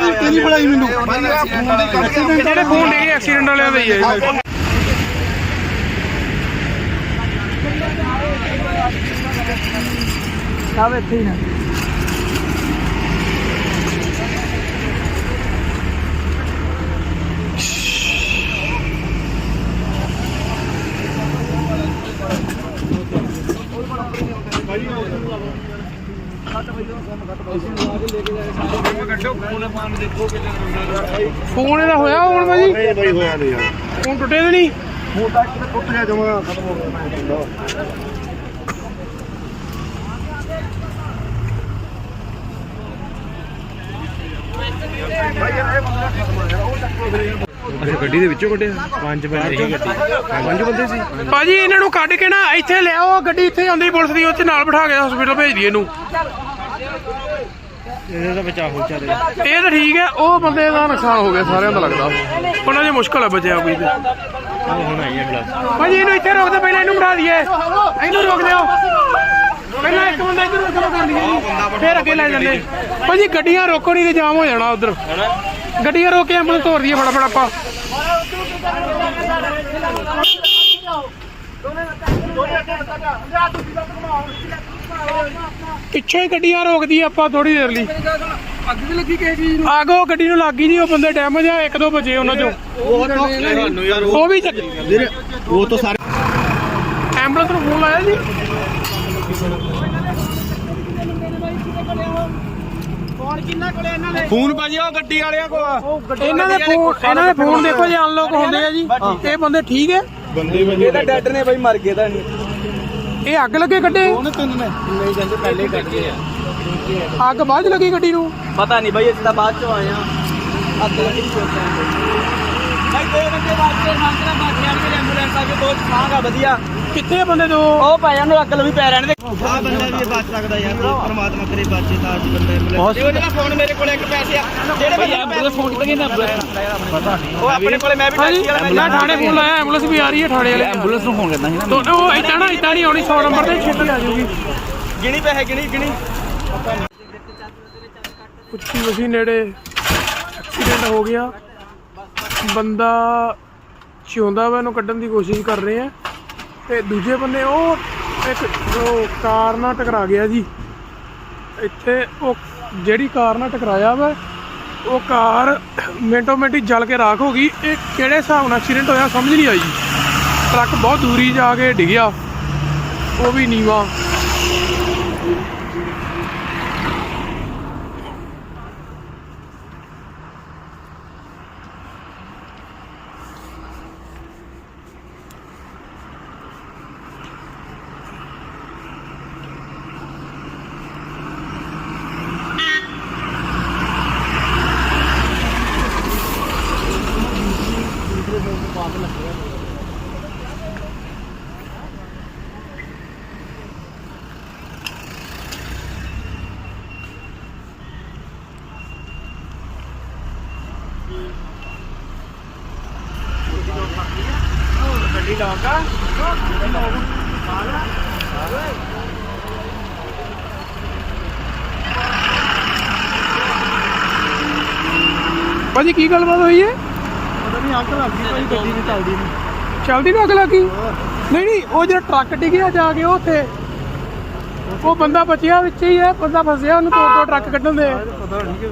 ਦੀ ਕਿਹਦੀ ਬੁਲਾਈ ਮੈਨੂੰ ਜਿਹੜੇ ਫੋਨ ਡਿੱਗੇ ਐਕਸੀਡੈਂਟ ਵਾਲਿਆਂ ਦੇ ਹੀ ਹੈ। ਸਭ ਇੱਥੇ ਹੀ ਨੇ। ਫੋਨ ਇਹਦਾ ਹੋਇਆ ਹੁਣ ਭਾਜੀ? ਨਹੀਂ ਬਈ ਹੋਇਆ ਨਹੀਂ ਯਾਰ। ਫੋਨ ਟੁੱਟੇ ਤੇ ਨਹੀਂ? ਮੋਟਾ ਇੱਕ ਟੁੱਟ ਗਿਆ ਜਮਾ ਖਤਮ ਹੋ ਗਿਆ। ਅੱਛਾ ਗੱਡੀ ਦੇ ਵਿੱਚੋਂ ਕੱਢਿਆ? ਪੰਜ ਬੰਦੇ ਸੀ। ਗੱਡੀ। ਪੰਜ ਬੰਦੇ ਸੀ? ਭਾਜੀ ਇਹਨਾਂ ਨੂੰ ਕੱਢ ਕੇ ਨਾ ਇੱਥੇ ਲਿਆਓ ਗੱਡੀ ਇੱਥੇ ਆਉਂਦੀ ਪੁਲਿਸ ਦੀ ਉੱਥੇ ਨਾਲ ਬਿਠਾ ਕੇ ਹਸਪੀਟਲ ਭੇਜ ਦਈਏ ਇਹਨੂੰ। ਇਹਦਾ ਤਾਂ ਬਚਾਅ ਹੋ ਚੱਲ ਇਹ ਤਾਂ ਠੀਕ ਹੈ ਉਹ ਬੰਦੇ ਦਾ ਨੁਕਸਾਨ ਹੋ ਗਿਆ ਸਾਰਿਆਂ ਦਾ ਲੱਗਦਾ। ਉਹਨਾਂ ਦੀ ਮੁਸ਼ਕਲ ਹੈ ਬਚਿਆ ਕੋਈ ਤੇ। ਹੁਣ ਆਈ ਹੈ ਗਲਾਸ ਭਾਜੀ ਇਹਨੂੰ ਇੱਥੇ ਰੋਕ ਦੇ ਪਹਿਲਾਂ ਇਹਨੂੰ ਬਿਠਾ ਦਈਏ। ਇਹਨੂੰ ਰੋਕ ਦਿਓ। ਪਹਿਲਾਂ ਇੱਕ ਬੰਦਾ ਇੱਧਰ ਰੋਕ ਕਰ ਦਈਏ। ਫਿਰ ਅੱਗੇ ਲੈ ਜਾਂਦੇ। ਭਾਜੀ ਗੱਡੀਆਂ ਰੋਕੋ ਨਹੀਂ ਤੇ ਜਾਮ ਹੋ ਜਾਣਾ ਉਧਰ। ਗੱਡੀਆਂ ਰੋਕ ਕੇ ਐਂਬੂਲੈਂਸ ਤੋਰ ਦਈਏ ਫਟਾਫਟ ਆਪਾਂ। ਪਿੱਛੇ ਗੱਡੀਆਂ ਰੋਕਦੀ ਆਪਾਂ ਥੋੜੀ ਦੇਰ ਲਈ। ਅੱਗ ਵੀ ਲੱਗੀ ਕਿਸੇ ਚੀਜ਼ ਨੂੰ ਆਗੋ ਗੱਡੀ ਨੂੰ ਲੱਗੀ ਜੀ ਉਹ ਬੰਦੇ ਡੈਮੇਜ ਆ ਇੱਕ ਦੋ ਬਚੇ ਉਹਨਾਂ ਚੋਂ। ਸਾਨੂੰ ਯਾਰ ਉਹ ਵੀ ਚੱਕ ਵੀਰੇ ਉਹ ਤਾਂ ਸਾਰੇ ਐਂਬੂਲੈਂਸ ਨੂੰ ਫੋਨ ਲਾਇਆ ਜੀ। ਫੋਨ ਭਾਜੀ ਉਹ ਗੱਡੀ ਵਾਲਿਆਂ ਕੋ ਆ। ਇਹਨਾਂ ਦੇ ਫੋਨ ਇਹਨਾਂ ਦੇ ਫੋਨ ਦੇਖੋ ਜੀ ਅਨਲੌਕ ਹੁੰਦੇ ਆ ਜੀ। ਇਹ ਬੰਦੇ ਠੀਕ ਹੈ? ਬੰਦੇ ਇਹ ਤਾਂ ਡੈਡ ਨੇ ਬਾਈ ਮਰ ਗਏ ਤਾਂ ਇਹ ਅੱਗ ਲੱਗੇ ਗੱਡੇ? ਉਹਨੇ ਤਿੰਨ ਨੇ? ਨਹੀਂ ਕਹਿੰਦੇ ਪਹਿਲੇ ਹੀ ਕੱਢ ਗਏ ਆ। ਅੱਗ ਬਾਅਦ 'ਚ ਲੱਗੀ ਗੱਡੀ ਨੂੰ? ਪਤਾ ਨਹੀਂ ਬਾਈ ਅਸੀਂ ਤਾਂ ਬਾਅਦ ਚੋਂ ਆਏ ਆ ਅੱਗ ਲੱਗੀ ਨਹੀਂ ਬਾਈ ਦੋ ਘੰਟੇ ਬਾਅਦ ਤੇ ਸੰਤਰਾ ਬਾਟਿਆਂ ਦੀ ਐਂਬੂਲੈਂਸ ਆ ਕੇ ਦੋ ਛਾਂਗਾ ਵਧੀਆ। ਕਿੱਥੇ ਬੰਦੇ ਦੋ? ਉਹ ਪੈ ਜਾਣ ਅੱਗ ਲੱਗੀ ਪੈ ਰਹਿਣ ਦੇ। ਆ ਬੰਦਾ ਵੀ ਬਚ ਸਕਦਾ ਯਾਰ ਪਰਮਾਤਮਾ ਕਰੇ ਬਚੇ ਤਾਂ ਅੱਜ ਬੰਦਾ ਦੇਖੋ ਜਿਹੜਾ ਫੋਨ ਮੇਰੇ ਕੋਲ ਇੱਕ ਪੈਸੇ ਆ ਜਿਹੜੇ ਬੰਦੇ ਐਂਬੂਲੈਂਸ ਫੋਨ ਕਿਤੇ ਨਾ ਪਤਾ ਨਹੀਂ ਉਹ ਆਪਣੇ ਕੋਲੇ ਮੈਂ ਵੀ ਟੈਕਸੀ ਵਾਲਾ ਮੈਂ ਥਾਣੇ ਫੋਨ ਲਾਇਆ ਐਂਬੂਲੈਂਸ ਵੀ ਆ ਰਹੀ ਹੈ ਥਾਣੇ ਵਾਲੇ। ਐਂਬੂਲੈਂਸ ਨੂੰ ਫੋਨ ਕਰਦਾ ਸੀ ਨਾ ਤੋਂ ਉਹ ਇਦਾਂ ਨਾ ਇਦਾਂ ਨਹੀਂ ਆਉਣੀ 100 ਨੰਬਰ ਤੇ ਛੇਤੀ ਆ ਜਾਊਗੀ। ਗਿਣੀ ਪੈਸੇ ਗਿਣੀ ਗਿਣੀ। ਉੱਚੀ ਵਸੀ ਨੇੜੇ ਐਕਸੀਡੈਂਟ ਹੋ ਗਿਆ। ਬੰਦਾ ਚਿਉਂਦਾ ਵਾ, ਇਹਨੂੰ ਕੱਢਣ ਦੀ ਕੋਸ਼ਿਸ਼ ਕਰ ਰਹੇ ਆ। ਤੇ ਦੂਜੇ ਬੰਨੇ ਉਹ ਇੱਕ ਉਹ ਕਾਰ ਨਾਲ ਟਕਰਾ ਗਿਆ ਜੀ। ਇੱਥੇ ਉਹ ਜਿਹੜੀ ਕਾਰ ਨਾਲ ਟਕਰਾਇਆ ਵਾ, ਉਹ ਕਾਰ ਮਿੰਟੋ ਮਿੰਟੀ ਜਲ ਕੇ ਰਾਖ ਹੋ ਗਈ। ਇਹ ਕਿਹੜੇ ਹਿਸਾਬ ਨਾਲ ਐਕਸੀਡੈਂਟ ਹੋਇਆ ਸਮਝ ਨਹੀਂ ਆਈ। ਟਰੱਕ ਬਹੁਤ ਦੂਰੀ ਜਾ ਕੇ ਡਿੱਗਿਆ। ਉਹ ਵੀ ਨੀਵਾ। ਭਾਜੀ ਕੀ ਗੱਲਬਾਤ ਹੋਈ ਹੈ? ਪਤਾ ਨਹੀਂ ਅੱਗ ਲੱਗ ਗਈ ਭਾਈ ਗੱਡੀ ਨਹੀਂ ਚੱਲਦੀ ਨਹੀਂ ਚਲਦੀ ਨੂੰ ਅੱਗ ਲੱਗੀ ਨਹੀਂ ਨਹੀਂ ਉਹ ਜਿਹੜਾ ਟਰੱਕ ਡਿੱਗਿਆ ਜਾ ਕੇ ਉੱਥੇ। ਉਹ ਬੰਦਾ ਬਚਿਆ ਵਿੱਚ ਹੀ ਹੈ ਬੰਦਾ ਫਸਿਆ ਉਹਨੂੰ ਤੋੜ ਤੋੜ ਟਰੱਕ ਕੱਢਣ ਦੇ। ਪਤਾ ਨਹੀਂ ਕਿ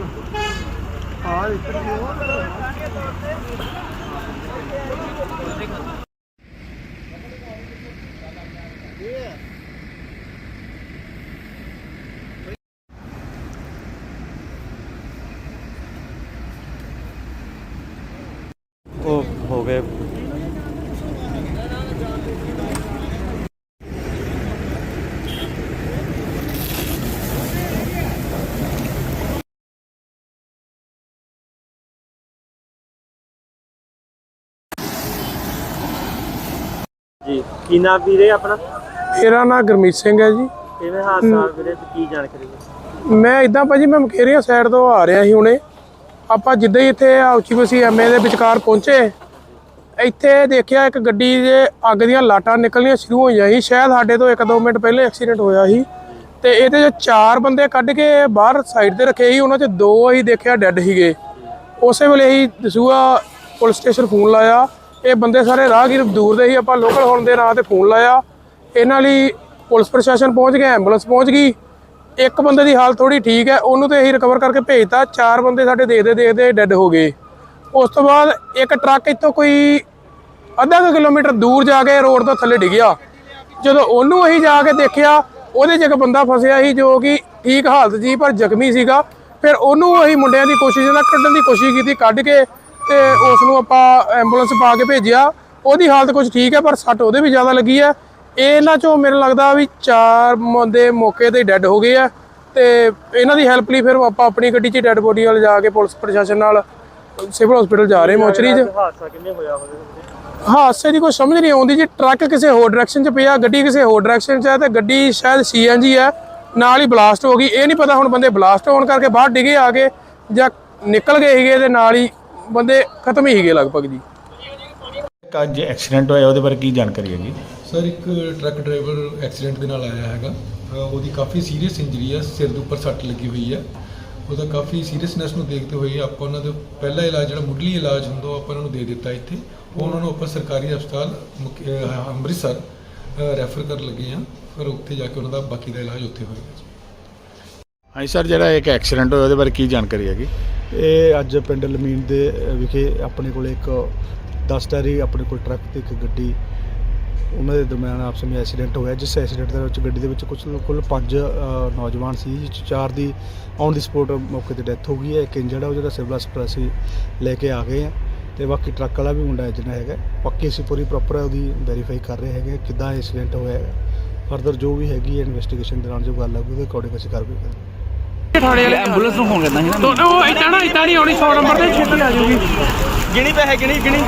ਆ ਇੱਧਰ ਕੀ ਉਹ ਹੋ ਗਏ। ਜੀ ਕੀ ਨਾਮ ਵੀਰੇ ਆਪਣਾ? ਮੇਰਾ ਨਾਮ ਗੁਰਮੀਤ ਸਿੰਘ ਹੈ ਜੀ। ਕਿਵੇਂ ਹਾਦਸਾ ਵੀਰੇ? ਤੇ ਕੀ ਜਾਣਕਾਰੀ ਹੈ? ਮੈਂ ਇਦਾਂ ਭਾਜੀ ਮੈਂ ਮਖੇਰੀਆ ਸਾਈਡ ਤੋਂ ਆ ਰਿਹਾ ਸੀ ਹੁਣੇ। ਆਪਾਂ ਜਿੱਦਾਂ ਹੀ ਇੱਥੇ ਆਉਚੀ ਬਸੀ ਐਮਏ ਦੇ ਵਿਚਕਾਰ ਪਹੁੰਚੇ, ਇੱਥੇ ਦੇਖਿਆ ਇੱਕ ਗੱਡੀ ਦੇ ਅੱਗ ਦੀਆਂ ਲਾਟਾਂ ਨਿਕਲਣੀਆਂ ਸ਼ੁਰੂ ਹੋਈਆਂ ਸੀ। ਸ਼ਾਇਦ ਸਾਡੇ ਤੋਂ 1-2 ਮਿੰਟ ਪਹਿਲੇ ਐਕਸੀਡੈਂਟ ਹੋਇਆ ਸੀ ਤੇ ਇਹਦੇ ਚ ਚਾਰ ਬੰਦੇ ਕੱਢ ਕੇ ਬਾਹਰ ਸਾਈਡ ਤੇ ਰੱਖੇ ਸੀ, ਉਹਨਾਂ ਚ ਦੋ ਅਸੀਂ ਦੇਖਿਆ ਡੈੱਡ ਸੀਗੇ। ਉਸੇ ਵੇਲੇ ਹੀ ਦਸੂਆ ਪੁਲਿਸ ਸਟੇਸ਼ਨ ਫੋਨ ਲਾਇਆ। ਇਹ ਬੰਦੇ ਸਾਰੇ ਰਾਹਗੀਰ ਦੂਰ ਦੇ ਸੀ, ਆਪਾਂ ਲੋਕਲ ਹੋਣ ਦੇ ਨਾਂ ਤੇ ਫੋਨ ਲਾਇਆ। ਇਹਨਾਂ ਲਈ ਪੁਲਿਸ ਪ੍ਰਸ਼ਾਸਨ ਪਹੁੰਚ ਗਿਆ, ਐਂਬੂਲੈਂਸ ਪਹੁੰਚ ਗਈ। ਇੱਕ ਬੰਦੇ ਦੀ ਹਾਲਤ ਥੋੜੀ ਠੀਕ ਹੈ, ਉਹਨੂੰ ਤੇ ਅਸੀਂ ਰਿਕਵਰ ਕਰਕੇ ਭੇਜਤਾ, ਚਾਰ ਬੰਦੇ ਸਾਡੇ ਦੇਖਦੇ ਦੇਖਦੇ ਡੈੱਡ ਹੋ ਗਏ। ਉਸ ਤੋਂ ਬਾਅਦ ਇੱਕ ਟਰੱਕ ਇੱਥੋਂ ਕੋਈ ਅੱਧਾ ਕੁ ਕਿਲੋਮੀਟਰ ਦੂਰ ਜਾ ਕੇ ਰੋਡ ਤੋਂ ਥੱਲੇ ਡਿੱਗਿਆ। ਜਦੋਂ ਉਹਨੂੰ ਅਸੀਂ ਜਾ ਕੇ ਦੇਖਿਆ, ਉਹਦੇ 'ਚ ਇੱਕ ਬੰਦਾ ਫਸਿਆ ਸੀ ਜੋ ਕਿ ਠੀਕ ਹਾਲਤ ਜੀ ਪਰ ਜ਼ਖਮੀ ਸੀਗਾ। ਫਿਰ ਉਹਨੂੰ ਅਸੀਂ ਮੁੰਡਿਆਂ ਦੀ ਕੋਸ਼ਿਸ਼ ਨਾਲ ਕੱਢਣ ਦੀ ਕੋਸ਼ਿਸ਼ ਕੀਤੀ, ਕੱਢ ਕੇ ਤੇ ਉਸ ਨੂੰ ਆਪਾਂ ਐਂਬੂਲੈਂਸ ਪਾ ਕੇ ਭੇਜਿਆ। ਉਹਦੀ ਹਾਲਤ ਕੁਝ ਠੀਕ ਹੈ, ਪਰ ਸੱਟ ਉਹਦੇ ਵੀ ਜ਼ਿਆਦਾ ਲੱਗੀ ਹੈ। ਇਹਨਾਂ ਚੋਂ ਮੈਨੂੰ ਲੱਗਦਾ ਵੀ ਚਾਰ ਬੰਦੇ ਮੌਕੇ ਤੇ ਡੈੱਡ ਹੋ ਗਏ ਆ ਤੇ ਇਹਨਾਂ ਦੀ ਹੈਲਪ ਲਈ ਫਿਰ ਆਪਾਂ ਆਪਣੀ ਗੱਡੀ 'ਚ ਡੈੱਡ ਬੋਡੀ ਵਾਲ ਜਾ ਕੇ ਪੁਲਿਸ ਪ੍ਰਸ਼ਾਸਨ ਨਾਲ ਸਿਵਲ ਹਸਪੀਟਲ ਜਾ ਰਹੇ ਮੋਚਰੀ 'ਚ। ਹਾਦਸਾ ਕਿੰਨੇ ਹੋਇਆ ਹੋਵੇ? ਹਾਦਸੇ ਦੀ ਕੋਈ ਸਮਝ ਨਹੀਂ ਆਉਂਦੀ ਜੀ। ਟਰੱਕ ਕਿਸੇ ਹੋਰ ਡਾਇਰੈਕਸ਼ਨ 'ਚ ਪਿਆ ਗੱਡੀ ਕਿਸੇ ਹੋਰ ਡਾਇਰੈਕਸ਼ਨ 'ਚ ਹੈ ਤੇ ਗੱਡੀ ਸ਼ਾਇਦ ਸੀਐਨਜੀ ਹੈ ਨਾਲ ਹੀ ਬਲਾਸਟ ਹੋ ਗਈ। ਇਹ ਨਹੀਂ ਪਤਾ ਹੁਣ ਬੰਦੇ ਬਲਾਸਟ ਹੋਣ ਕਰਕੇ ਬਾਹਰ ਡਿੱਗੇ ਆ ਕੇ ਜਾਂ ਨਿਕਲ ਗਏ ਸੀਗੇ ਤੇ ਨਾਲ ਹੀ ਬੰਦੇ ਖਤਮ ਹੀ ਸੀਗੇ ਲਗਭਗ ਜੀ। ਇੱਕ ਅੱਜ ਐਕਸੀਡੈਂਟ ਹੋਇਆ ਉਹਦੇ ਬਾਰੇ ਕੀ ਜਾਣਕਾਰੀ ਹੈ ਜੀ? ਸਰ ਇੱਕ ਟਰੱਕ ਡਰਾਈਵਰ ਐਕਸੀਡੈਂਟ ਦੇ ਨਾਲ ਆਇਆ ਹੈਗਾ। ਅ, ਉਹਦੀ ਕਾਫੀ ਸੀਰੀਅਸ ਇੰਜਰੀ ਹੈ ਸਿਰ ਦੇ ਉੱਪਰ ਸੱਟ ਲੱਗੀ ਹੋਈ ਹੈ ਉਹਦਾ ਕਾਫੀ ਸੀਰੀਅਸਨੈਸ ਨੂੰ ਦੇਖਦੇ ਹੋਏ ਆਪਾਂ ਉਹਨਾਂ ਦਾ ਪਹਿਲਾ ਇਲਾਜ ਜਿਹੜਾ ਮੁੱਢਲੀ ਇਲਾਜ ਹੁੰਦਾ ਉਹ ਆਪਾਂ ਉਹਨਾਂ ਨੂੰ ਦੇ ਦਿੱਤਾ ਇੱਥੇ। ਉਹ ਉਹਨਾਂ ਨੂੰ ਆਪਾਂ ਸਰਕਾਰੀ ਹਸਪਤਾਲ ਮੁਕ- ਅ, ਅੰਮ੍ਰਿਤਸਰ ਰੈਫਰ ਕਰਨ ਲੱਗੇ ਆ। ਫਿਰ ਉੱਥੇ ਜਾ ਕੇ ਉਹਨਾਂ ਦਾ ਬਾਕੀ ਦਾ ਇਲਾਜ ਉੱਥੇ ਹੋਏਗਾ। ਹਾਂਜੀ ਸਰ ਜਿਹੜਾ ਇੱਕ ਐਕਸੀਡੈਂਟ ਹੋਇਆ ਉਹਦੇ ਬਾਰੇ ਕੀ ਜਾਣਕਾਰੀ ਹੈਗੀ? ਇਹ ਅੱਜ ਪਿੰਡ ਲਮੀਨ ਦੇ ਵਿਖੇ ਆਪਣੇ ਕੋਲ ਇੱਕ 10 ਟਾਇਰੀ ਆਪਣੇ ਕੋਲ ਟਰੱਕ ਤੇ ਇੱਕ ਗੱਡੀ ਉਹਨਾਂ ਦੇ ਦਰਮਿਆਨ ਆਪਸ ਵਿੱਚ ਐਕਸੀਡੈਂਟ ਹੋਇਆ ਜਿਸ ਐਕਸੀਡੈਂਟ ਦੇ ਵਿੱਚ ਗੱਡੀ ਦੇ ਵਿੱਚ ਕੁਝ ਕੁੱਲ 5 ਨੌਜਵਾਨ ਸੀ ਜਿਸ 'ਚ ਚਾਰ ਦੀ ਔਨ ਦੀ ਸਪੋਟ ਮੌਕੇ ਤੇ ਡੈਥ ਹੋ ਗਈ ਹੈ। ਇੱਕ ਇੰਜਰਡ ਹੈ ਉਹ ਜਿਹੜਾ ਸਿਵਲ ਹਸਪਤਾਲ ਅਸੀਂ ਲੈ ਕੇ ਆ ਗਏ ਆ ਤੇ ਬਾਕੀ ਟਰੱਕ ਵਾਲਾ ਵੀ ਮੁੰਡਾ ਜਿਹੜਾ ਹੈਗਾ ਬਾਕੀ ਅਸੀਂ ਪੂਰੀ ਪ੍ਰੋਪਰ ਉਹਦੀ ਵੈਰੀਫਾਈ ਕਰ ਰਹੇ ਹੈਗੇ ਕਿੱਦਾਂ ਐਕਸੀਡੈਂਟ ਹੋਇਆ ਹੈ ਫਰਦਰ ਜੋ ਵੀ ਹੈਗੀ ਹੈ ਇਨਵੈਸਟੀਗੇਸ਼ਨ ਦੌਰਾਨ ਜੋ ਗੱਲ ਆਊਗੀ ਉਹਦੇ ਅਕੋਰਡਿੰਗ ਅਸੀਂ ਕਾਰਵਾਈ ਕਰਾਂਗੇ। ਥਾਣੇ ਵਾਲੇ ਐਂਬੂਲੈਂਸ ਨੂੰ ਫੋਨ ਕਰਨਾ ਸੀ ਨਾ ਤੋਂ ਉਹ ਇਦਾਂ ਨਾ ਇਦਾਂ ਨਹੀਂ ਆਉਣੀ 100 ਨੰਬਰ ਤੇ ਛੇਤੀ ਆ ਜਾਊਗੀ। ਗਿਣੀ ਪੈਸੇ ਗਿਣੀ ਗਿਣੀ।